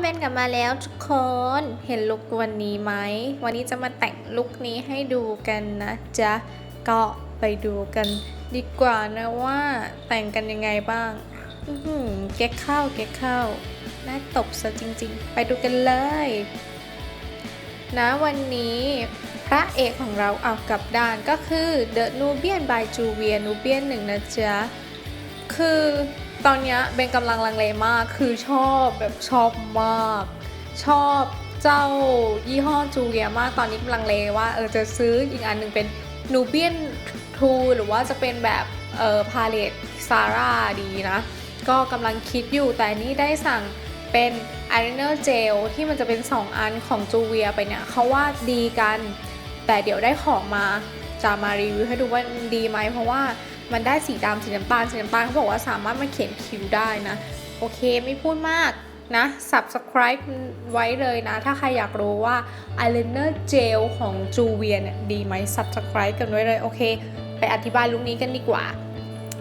เบนกลับมาแล้วทุกคนเห็นลุควันนี้ไหม วันนี้จะมาแต่งลุคนี้ให้ดูกันนะจ๊ะ ก็ไปดูกันดีกว่านะว่าแต่งกันยังไงบ้างอือหือเก๊กเข้าเก๊กเข้าน่าตบซะจริง ๆ ไปดูกันเลย นะวันนี้พระเอกของเราเอากลับด้านก็คือ The Nubian by Juvia Nubian หนึ่งนะจ๊ะ คือ ตอนนี้ยเบนกำลังลังเลมากคือชอบแบบชอบมาก ชอบเจ้ายี่ห้อจูเลียมากตอนนี้กำลังเลว่าเออจะซื้ออีกอันหนึ่งเป็น Nubian 2หรือว่าจะเป็นแบบเออพาเลตซาร่าดีนะ ก็กำลังคิดอยู่แต่นี่ได้สั่งเป็นอายไลเนอร์เจลที่มันจะเป็น 2 อันของจูเวียไปเนี่ยเขาว่าดีกัน แต่เดี๋ยวได้ของมาจะมารีวิวให้ดูว่าดีไหมเพราะว่า มันได้สีดำสีน้ำตาลสีน้ำตาลเขาบอกว่าสามารถมาเขียนคิ้วได้นะ โอเคไม่พูดมากนะ subscribe ไว้เลยนะ ถ้าใครอยากรู้ว่า eyeliner gel ของจูเวียเนี่ยดีไหม subscribe กันไว้เลย โอเค ไปอธิบายลุคนี้กันดีกว่า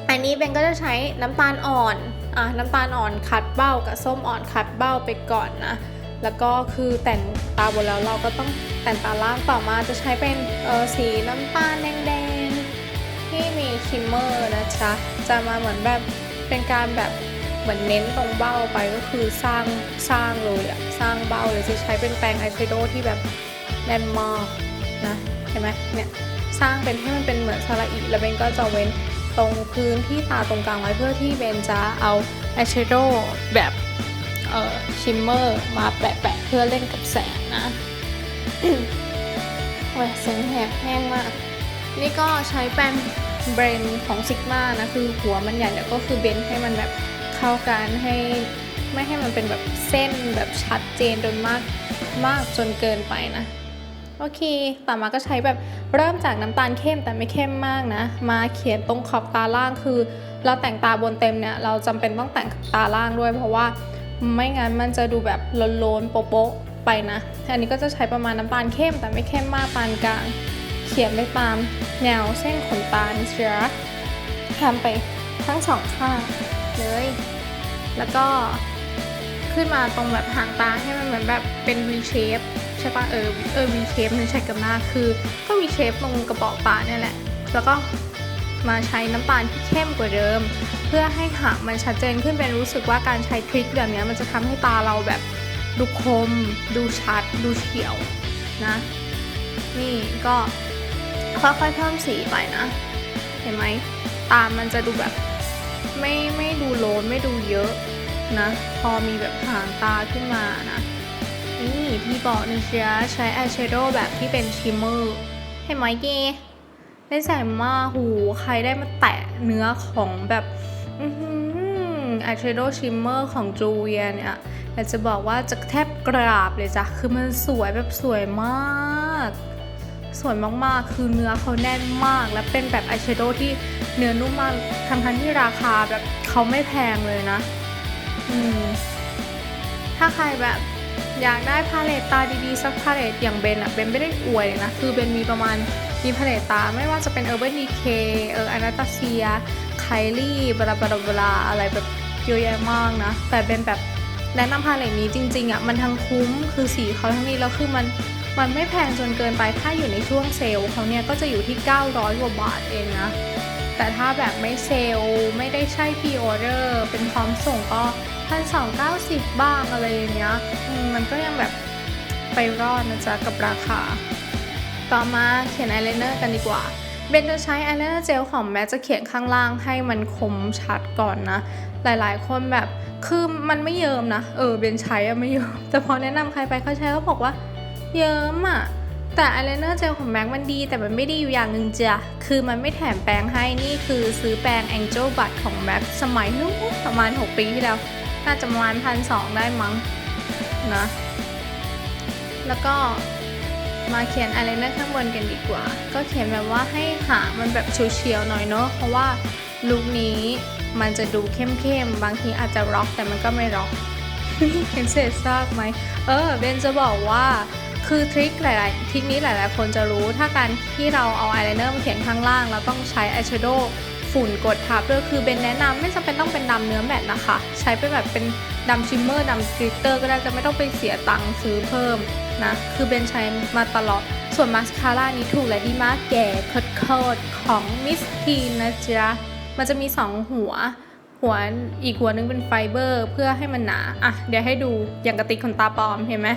อันนี้เบนก็จะใช้น้ำตาลอ่อนอะน้ำตาลอ่อนคัดเบ้ากับส้มอ่อนคัดเบ้าไปก่อนนะ แล้วก็คือแต่งตาบนแล้วเราก็ต้องแต่งตาล่างต่อมาจะใช้เป็นออสีน้ำตาลแดง ที่มีชิมเมอร์นะจ๊ะจะมาเหมือนแบบเป็นการแบบเหมือนเน้นตรงเบ้าไปก็คือสร้างสร้างเลยอะสร้างเบ้าเลยจะใช้เป็นแปรงอายแชโดว์ที่แบบแน่นมากนะเห็นไหมเนี่ยสร้างเป็นให้มันเป็นเหมือนสระอีแล้วเบนก็จะเว้นตรงพื้นที่ตาตรงกลางไว้เพื่อที่เบนจะเอาอายแชโดว์แบบเอ่อชิมเมอร์มาแปะๆเพื่อเล่นกับแสงนะโอ้ยเสียงแหบแห้งมาก นี่ก็ใช้แป้งเบรนของซิกมานะคือหัวมันใหญ่แล้วก็คือเบนให้มันแบบเข้ากันให้ไม่ให้มันเป็นแบบเส้นแบบชัดเจนจนมากมากจนเกินไปนะโอเค ต่อมาก็ใช้แบบเริ่มจากน้ำตาลเข้มแต่ไม่เข้มมากนะ มาเขียนตรงขอบตาล่างคือ เราแต่งตาบนเต็มเนี่ยเราจำเป็นต้องแต่งตาล่างด้วย เพราะว่าไม่งั้นมันจะดูแบบโลนๆโป๊ะๆไปนะ อันนี้ก็จะใช้ประมาณน้ำตาลเข้มแต่ไม่เข้มมากปานกลาง เขียนไปตามแนวเส้นขนตานะจ๊ะทำไปทั้งสองข้างเลย แล้วก็ขึ้นมาตรงแบบหางตาให้มันเหมือนแบบเป็น V shape ใช่ปะเออเออ V shape มันใช้กับหน้าคือก็ V shape ตรงกระบอกตาเนี่ยแหละ แล้วก็มาใช้น้ำตาลที่เข้มกว่าเดิม เพื่อให้หางมันชัดเจนขึ้นเป็นรู้สึกว่าการใช้ทริคแบบนี้มันจะทำให้ตาเราแบบดูคม ดูชัด ดูเฉียวนะ นี่ก็ ค่อยๆเพิ่มสีไปนะ เห็นไหมตามันจะดูแบบไม่ไม่ดูโลนไม่ดูเยอะนะ พอมีแบบหางตาขึ้นมานะ นี่พี่บอกนะเชียใช้อายแชโดว์แบบที่เป็นชิมเมอร์เห็นไหมเกได้ใส่มาหูใครได้มาแตะเนื้อของแบบอายแชโดว์ชิมเมอร์ของจูเวียเนี่ยอยากจะบอกว่าจะแทบกราบเลยจ้ะ คือมันสวยแบบสวยมาก สวยมากๆ คือเนื้อเขาแน่นมาก และเป็นแบบอายแชโดว์ที่เนื้อนุ่มมาก ทั้งทันที่ราคาแบบเขาไม่แพงเลยนะ อืม ถ้าใครแบบอยากได้พาเลตตาดีๆ สักพาเลตอย่างเบนอะเบนไม่ได้อวยเลยนะ คือเบนมีประมาณมีพาเลตตาไม่ว่าจะเป็น Urban Decay เอออนาตาเซียไคลี่บลาบลาบลาอะไรแบบเยอะแยะมากนะ แต่เป็นแบบแนะนำพาเลตนี้จริงๆอะมันทั้งคุ้มคือสีเขาทั้งนี้แล้วคือมัน มันไม่แพงจนเกินไปถ้าอยู่ในช่วงเซลล์เขาเนี่ยก็จะอยู่ที่ 900กว่าบาทเองนะ แต่ถ้าแบบไม่เซลล์ไม่ได้ใช่พรีออเดอร์เป็นพร้อมส่งก็พันสองเก้าสิบบ้างอะไรอย่างเงี้ยมันก็ยังแบบไปรอดนะจ๊ะกับราคา ต่อมาเขียนอายไลเนอร์กันดีกว่าเบนจะใช้อายไลเนอร์เจลของแม้จะเขียนข้างล่างให้มันคมชัดก่อนนะ หลายๆ คนแบบคือมันไม่เยิมนะ เออเบนใช้อะไม่เยิมแต่พอแนะนำใครไปเขาใช้เขาบอกว่า เยิมอะแต่อายไลเนอร์เจลของแม็กมันดี แต่มันไม่ดีอยู่อย่างหนึ่งจ้ะคือมันไม่แถมแปรงให้นี่คือซื้อแปรง Angel Bud ของแม็กสมัยนู้นประมาณ 6 ปีที่แล้ว น่าจะประมาณพันสองได้มั้งนะแล้วก็มาเขียนอายไลเนอร์ข้างบนกันดีกว่า ก็เขียนแบบว่าให้หางมันแบบเฉียวๆหน่อยเนาะเพราะว่าลุคนี้มันจะดูเข้มๆ บางทีอาจจะร็อกแต่มันก็ไม่ร็อกเห็นเศษซากไหม เออเบนจะบอกว่า คือทริคหลายๆทริคนี้หลายๆ คนจะรู้ ถ้าการที่เราเอาอายไลเนอร์มาเขียนข้างล่าง เราต้องใช้อายแชโดว์ฝุ่นกดทับด้วยคือเบนแนะนำไม่จำเป็นต้องเป็นดำเนื้อแมตต์นะคะ ใช้เป็นแบบเป็นดำชิมเมอร์ดำกลิตเตอร์ก็ได้จะไม่ต้องไปเสียตังค์ซื้อเพิ่มนะ คือเบนใช้มาตลอด ส่วนมาสคาร่านี้ถูกและดีมากแก่โคตรๆของมิสทีนนะจ๊ะ มันจะมี 2 หัว หัวอีกหัวนึงเป็นไฟเบอร์เพื่อให้มันหนา อะ เดี๋ยวให้ดูอย่างกระติกขนตาปลอมเห็นไหม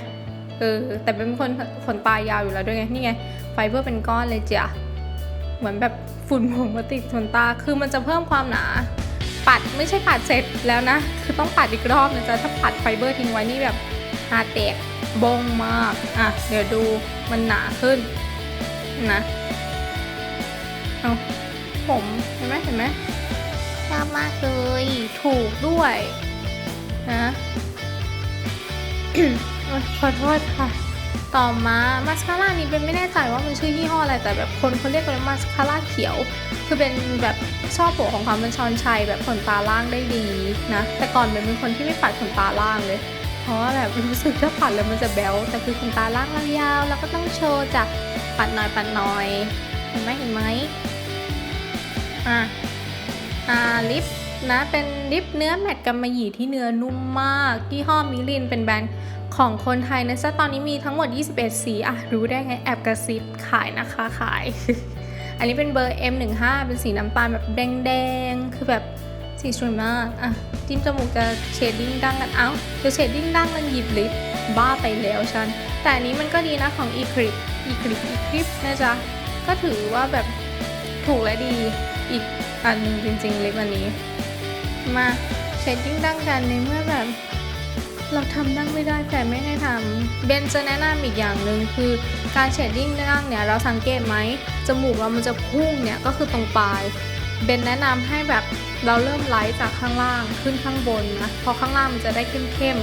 เออ แต่เป็นคนขนตายาวอยู่แล้วด้วยไง นี่ไง ไฟเบอร์เป็นก้อนเลยจ้ะเหมือนแบบฝุ่นผงมาติดขนตา คือมันจะเพิ่มความหนา ปัดไม่ใช่ปัดเสร็จแล้วนะ คือต้องปัดอีกรอบนะจ๊ะ ถ้าปัดไฟเบอร์ทิ้งไว้นี่แบบหาแตกบงมาก อะ เดี๋ยวดูมันหนาขึ้นนะเอาผมเห็นไหมเห็นไหมชอบมากเลย ถูกด้วยนะโอ๊ย ขอโทษค่ะ ต่อมามาสคาร่านี้เป็นไม่แน่ใจว่ามันชื่อยี่ห้ออะไรแต่แบบคนเขาเรียกกันว่ามาสคาร่าเขียว คือเป็นแบบชอบโปะของความเป็นชอนชัยแบบขนตาล่างได้ดีนะ แต่ก่อนเป็นคนที่ไม่ปัดขนตาล่างเลย เพราะว่าแบบรู้สึกถ้าปัดแล้วมันจะแบ๊วแต่คือขนตาล่างเรายาว แล้วก็ต้องโชว์จากปัดหน่อยปัดหน่อยเห็นไหมเห็นไหมอะอ่าลิปนะเป็นลิปเนื้อแมตต์กำมะหยี่ที่เนื้อนุ่มมากยี่ห้อมิลินเป็นแบรนด์ ของคนไทยนะจ๊ะตอนนี้มีทั้งหมด 21 สีอะรู้ได้ไงแอบกระซิบขายนะคะขาย อันนี้เป็นเบอร์ M15 เป็นสีน้ำตาลแบบแดงๆ คือแบบสีสวยมาก อะ จิ้มจมูกจะเชดดิ้งดังกัน เอ้าเดี๋ยวเชดดิ้งดังกันหยิบลิปบ้าไปแล้วฉัน แต่อันนี้มันก็ดีนะของ e c r i p e c r i p e c r i p นะจ๊ะ ก็ถือว่าแบบถูกและดีอีกอันหนึ่งจริงๆลิปอันนี้ มาเชดดิ้งดังกันในเมื่อแบบ เราทำนั่งไม่ได้แต่ไม่ให้ทำเบนจะแนะนำอีกอย่างหนึ่งคือการเชดดิ้งนั่งเนี่ยเราสังเกตไหมจมูกเรามันจะพุ่งเนี่ยก็คือตรงปลายเบนแนะนำให้แบบเราเริ่มไลท์จากข้างล่างขึ้นข้างบนนะเพอข้างล่างมันจะได้เข้ม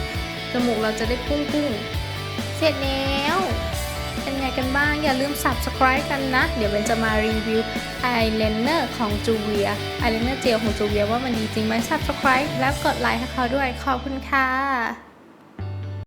ๆจมูกเราจะได้พุ่งๆเสร็จแล้ว เป็นไงกันบ้าง อย่าลืม subscribe กันนะ เดี๋ยวเบนจะมารีวิวไอเลนเนอร์ของจูเวียไอเลนเนอร์เจลของจูเวียว่ามันดีจริงไหม subscribe แล้วกดไลค์ให้เขาด้วย ขอบคุณค่ะ